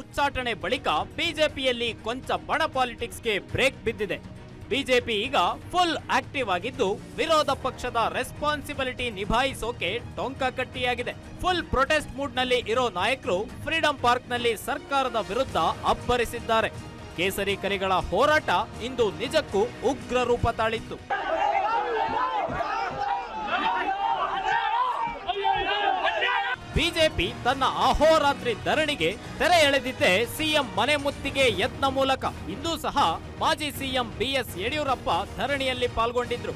ಉಚ್ಚಾಟನೆ ಬಳಿಕ ಬಿಜೆಪಿಯಲ್ಲಿ ಕೊಂಚ ಬಣ ಪಾಲಿಟಿಕ್ಸ್ಗೆ ಬ್ರೇಕ್ ಬಿದ್ದಿದೆ. ಬಿಜೆಪಿ ಈಗ ಫುಲ್ ಆಕ್ಟಿವ್ ಆಗಿದ್ದು ವಿರೋಧ ಪಕ್ಷದ ರೆಸ್ಪಾನ್ಸಿಬಿಲಿಟಿ ನಿಭಾಯಿಸೋಕೆ ಟೊಂಕ ಕಟ್ಟಿಯಾಗಿದೆ. ಫುಲ್ ಪ್ರೊಟೆಸ್ಟ್ ಮೂಡ್ನಲ್ಲಿ ಇರೋ ನಾಯಕರು ಫ್ರೀಡಂ ಪಾರ್ಕ್ನಲ್ಲಿ ಸರ್ಕಾರದ ವಿರುದ್ಧ ಅಬ್ಬರಿಸಿದ್ದಾರೆ. ಕೇಸರಿ ಕರಿಗಳ ಹೋರಾಟ ಇಂದು ನಿಜಕ್ಕೂ ಉಗ್ರ ರೂಪ ತಾಳಿತ್ತು. ಬಿಜೆಪಿ ತನ್ನ ಅಹೋರಾತ್ರಿ ಧರಣಿಗೆ ತೆರೆ ಎಳೆದಿದ್ದೇ ಸಿಎಂ ಮನೆ ಮುತ್ತಿಗೆ ಯತ್ನ ಮೂಲಕ. ಇಂದೂ ಸಹ ಮಾಜಿ ಸಿಎಂ ಬಿಎಸ್ ಯಡಿಯೂರಪ್ಪ ಧರಣಿಯಲ್ಲಿ ಪಾಲ್ಗೊಂಡಿದ್ರು.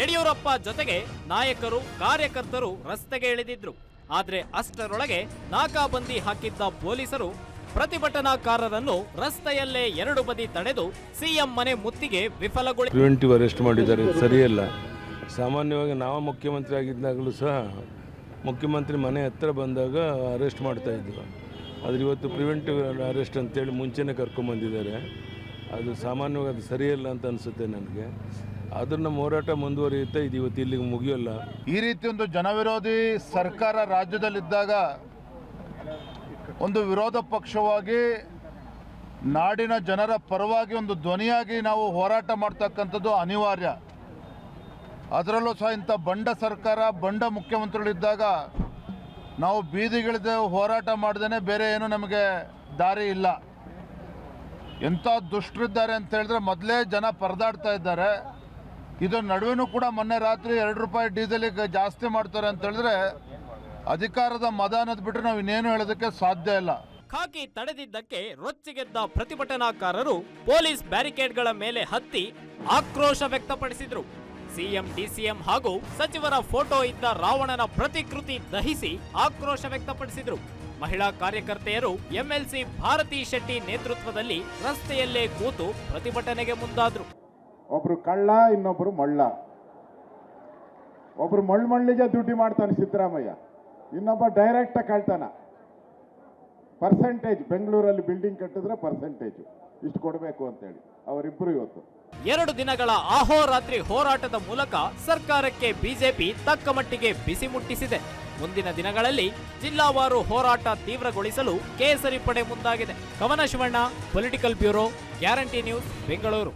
ಯಡಿಯೂರಪ್ಪ ಜೊತೆಗೆ ನಾಯಕರು, ಕಾರ್ಯಕರ್ತರು ರಸ್ತೆಗೆ ಇಳಿದಿದ್ರು. ಆದ್ರೆ ಅಷ್ಟರೊಳಗೆ ನಾಕಾಬಂದಿ ಹಾಕಿದ್ದ ಪೊಲೀಸರು ಪ್ರತಿಭಟನಾಕಾರರನ್ನು ರಸ್ತೆಯಲ್ಲೇ ಎರಡು ಬದಿ ತಡೆದು ಸಿಎಂ ಮನೆ ಮುತ್ತಿಗೆ ವಿಫಲಗೊಳಿ ಅರೆಸ್ಟ್ ಮಾಡಿದ್ದಾರೆ. ಸರಿಯಲ್ಲ. ಸಾಮಾನ್ಯವಾಗಿ ನಾವು ಮುಖ್ಯಮಂತ್ರಿ ಆಗಿದ್ದಾಗಲೂ ಸಹ ಮುಖ್ಯಮಂತ್ರಿ ಮನೆ ಹತ್ತಿರ ಬಂದಾಗ ಅರೆಸ್ಟ್ ಮಾಡ್ತಾ ಇದ್ದರು ಆದರೆ ಇವತ್ತು ಪ್ರಿವೆಂಟಿವ್ ಅರೆಸ್ಟ್ ಅಂತೇಳಿ ಮುಂಚೆನೇ ಕರ್ಕೊಂಬಂದಿದ್ದಾರೆ ಅದು ಸಾಮಾನ್ಯವಾಗಿ ಅದು ಸರಿಯಲ್ಲ ಅಂತ ಅನಿಸುತ್ತೆ ನನಗೆ. ನಮ್ಮ ಹೋರಾಟ ಮುಂದುವರಿಯುತ್ತೆ, ಇದು ಇವತ್ತು ಇಲ್ಲಿಗೆ ಮುಗಿಯೋಲ್ಲ. ಈ ರೀತಿ ಒಂದು ಜನವಿರೋಧಿ ಸರ್ಕಾರ ರಾಜ್ಯದಲ್ಲಿದ್ದಾಗ ಒಂದು ವಿರೋಧ ಪಕ್ಷವಾಗಿ ನಾಡಿನ ಜನರ ಪರವಾಗಿ ಒಂದು ಧ್ವನಿಯಾಗಿ ನಾವು ಹೋರಾಟ ಮಾಡ್ತಕ್ಕಂಥದ್ದು ಅನಿವಾರ್ಯ. ಅದರಲ್ಲೂ ಸಹ ಇಂಥ ಬಂಡ ಸರ್ಕಾರ, ಬಂಡ ಮುಖ್ಯಮಂತ್ರಿಗಳಿದ್ದಾಗ ನಾವು ಬೀದಿಗಿಳಿದು ಹೋರಾಟ ಮಾಡ್ದೇ ಬೇರೆ ಏನು ನಮಗೆ ದಾರಿ ಇಲ್ಲ. ಎಂಥ ದುಷ್ಟರಿದ್ದಾರೆ ಅಂತ ಹೇಳಿದ್ರೆ ಮೊದಲೇ ಜನ ಪರದಾಡ್ತಾ ಇದ್ದಾರೆ. ಇದು ನಡುವೆನೂ ಕೂಡ ಮೊನ್ನೆ ರಾತ್ರಿ ಎರಡು ರೂಪಾಯಿ ಡೀಸೆಲಿಗೆ ಜಾಸ್ತಿ ಮಾಡ್ತಾರೆ ಅಂತ ಹೇಳಿದ್ರೆ ಅಧಿಕಾರದ ಮದ ಅನ್ನೋದು ಬಿಟ್ಟರೆ ನಾವು ಇನ್ನೇನು ಹೇಳೋದಕ್ಕೆ ಸಾಧ್ಯ ಇಲ್ಲ. ಖಾಕಿ ತಡೆದಿದ್ದಕ್ಕೆ ರೊಚ್ಚಿಗೆದ್ದ ಪ್ರತಿಭಟನಾಕಾರರು ಪೊಲೀಸ್ ಬ್ಯಾರಿಕೇಡ್ಗಳ ಮೇಲೆ ಹತ್ತಿ ಆಕ್ರೋಶ ವ್ಯಕ್ತಪಡಿಸಿದ್ರು. ಸಿಎಂ, ಡಿಸಿಎಂ ಹಾಗೂ ಸಚಿವರ ಫೋಟೋ ಇದ್ದ ರಾವಣನ ಪ್ರತಿಕೃತಿ ದಹಿಸಿ ಆಕ್ರೋಶ ವ್ಯಕ್ತಪಡಿಸಿದ್ರು. ಮಹಿಳಾ ಕಾರ್ಯಕರ್ತೆಯರು ಎಂಎಲ್ಸಿ ಭಾರತಿ ಶೆಟ್ಟಿ ನೇತೃತ್ವದಲ್ಲಿ ರಸ್ತೆಯಲ್ಲೇ ಕೂತು ಪ್ರತಿಭಟನೆಗೆ ಮುಂದಾದ್ರು. ಒಬ್ರು ಕಳ್ಳ, ಇನ್ನೊಬ್ರು ಮಳ್ಳ. ಒಬ್ರು ಮಳ್ ಮಳ್ಳಿಗೆ ದುಡ್ಡು ಮಾಡ್ತಾನೆ ಸಿದ್ದರಾಮಯ್ಯ. ಇನ್ನೊಬ್ಬ ಡೈರೆಕ್ಟ್ ಕಳ್ತಾನ. ಪರ್ಸೆಂಟೇಜ್ ಬೆಂಗಳೂರಲ್ಲಿ ಬಿಲ್ಡಿಂಗ್ ಕಟ್ಟಿದ್ರೆ ಪರ್ಸೆಂಟೇಜ್ ಇಷ್ಟು ಕೊಡಬೇಕು ಅಂತೇಳಿ. ಅವರಿಬ್ಬರು ಇವತ್ತು. ಎರಡು ದಿನಗಳ ಅಹೋರಾತ್ರಿ ಹೋರಾಟದ ಮೂಲಕ ಸರ್ಕಾರಕ್ಕೆ ಬಿಜೆಪಿ ತಕ್ಕ ಮಟ್ಟಿಗೆ ಬಿಸಿ ಮುಟ್ಟಿಸಿದೆ. ಮುಂದಿನ ದಿನಗಳಲ್ಲಿ ಜಿಲ್ಲಾವಾರು ಹೋರಾಟ ತೀವ್ರಗೊಳಿಸಲು ಕೇಸರಿ ಪಡೆ ಮುಂದಾಗಿದೆ. Kavana Shivanna political bureau guarantee news Bengaluru